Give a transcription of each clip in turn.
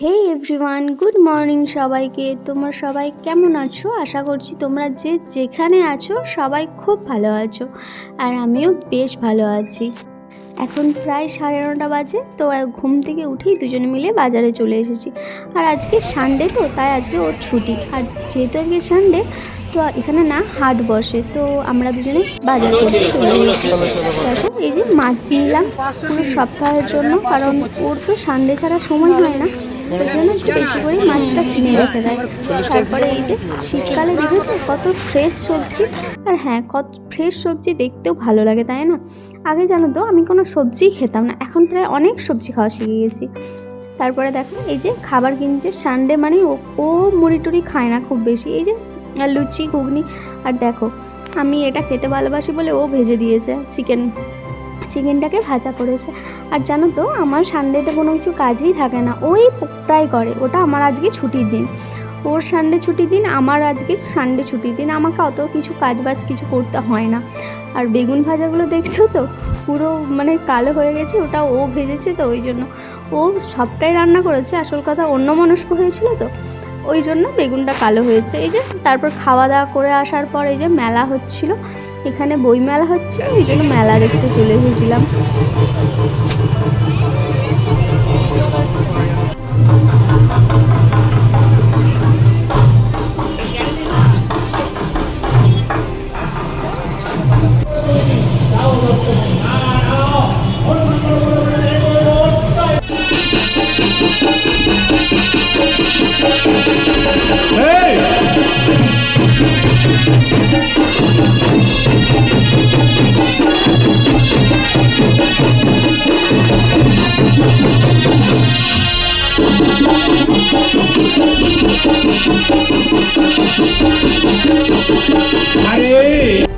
হে everyone good morning সবাইকে। তোমরা সবাই কেমন আছো? আশা করছি তোমরা যে যেখানে আছো সবাই খুব ভালো আছো আর আমিও বেশ ভালো আছি। এখন প্রায় সাড়ে নটা বাজে, তো ঘুম থেকে উঠেই দুজনে মিলে বাজারে চলে এসেছি। আর আজকে সানডে তো, তাই আজকে ওর ছুটি। আর যেহেতু আজকে সানডে তো এখানে না হাট বসে, তো আমরা দুজনে বাজার চলে দেখো, এই যে মাছ নিলাম পুরো সপ্তাহের জন্য, কারণ ওর তো সানডে ছাড়া সময় হয় না। মাছটা কিনে রেখে দেয়। তারপরে এই যে শীতকালে দেখেছ কত ফ্রেশ সবজি? আর হ্যাঁ কত ফ্রেশ সবজি দেখতেও ভালো লাগে, তাই না? আগে জানো তো, আমি কোনো সবজিই খেতাম না। এখন প্রায় অনেক সবজি খাওয়া শিখে গেছি। তারপরে দেখো, এই যে খাবার কিনছে সানডে মানে ও ও মুড়ি টুড়ি খায় না খুব বেশি। এই যে আর লুচি, ঘুগনি, আর দেখো, আমি এটা খেতে ভালোবাসি বলে ও ভেজে দিয়েছে চিকেন চিকেনটাকে ভাজা করেছে। আর জানো তো, আমার সানডেতে কোনো কিছু কাজই থাকে না। ওই প্রায় করে, ওটা আমার আজকে ছুটির দিন। ওর সানডে ছুটির দিন, আমার আজকে সানডে ছুটির দিন। আমাকে অত কিছু কাজ বাজ কিছু করতে হয় না। আর বেগুন ভাজাগুলো দেখছ তো, পুরো মানে কালো হয়ে গেছে, ওটা ও ভেজেছে তো, ওই জন্য। ও সবটাই রান্না করেছে। আসল কথা অন্য মনস্ক হয়েছিল তো। ওই জন্য বেগুনটা কালো হয়েছে। এই যে তারপর খাওয়া দাওয়া করে আসার পর এই যে মেলা হচ্ছিল, এখানে বই মেলা হচ্ছে ওই জন্য মেলা দেখতে চলে এসেছিলাম।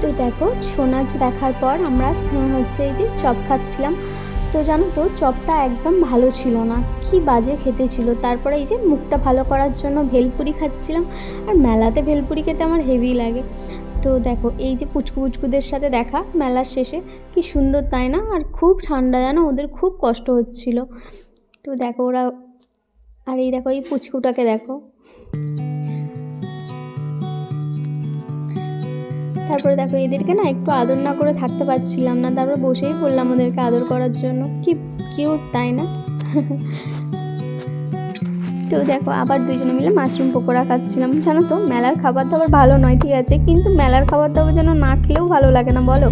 তো দেখো ছৌ নাচ দেখার পর আমরা হচ্ছে এই যে চপ খাচ্ছিলাম। তো জানো তো, চপটা একদম ভালো ছিল না। কি বাজে খেতে ছিল। তারপরে এই যে মুখটা ভালো করার জন্য ভেলপুরি খাচ্ছিলাম। আর মেলাতে ভেলপুরি খেতে আমার হেভি লাগে। তো দেখো, এই যে পুচকু পুচকুদের সাথে দেখা, মেলার শেষে, কি সুন্দর তাই না? আর খুব ঠান্ডা, জানো? ওদের খুব কষ্ট হচ্ছিল। তো দেখো, ওরা আর এই দেখো, এই পুচকুটাকে দেখো। তারপরে দেখো, এদেরকে না একটু আদর না করে থাকতে পারছিলাম না। তারপর বসেই পড়লাম ওদেরকে আদর করার জন্য। কি কিউট তাই না? তো দেখো, আবার দুজনে মিলে মাশরুম পকোড়া খাচ্ছিলাম। জানো তো, মেলার খাবার দাবার ভালো নয়, ঠিক আছে? কিন্তু মেলার খাবার দাবার যেন না খেলেও ভালো লাগে না, বলো?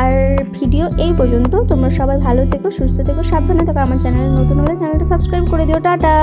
আর ভিডিও এই পর্যন্ত। তোমরা সবাই ভালো থেকো, সুস্থ থেকো, সাবধানে থেকো। আমার চ্যানেলে নতুন হলে চ্যানেলটা সাবস্ক্রাইব করে দিও। টাটা!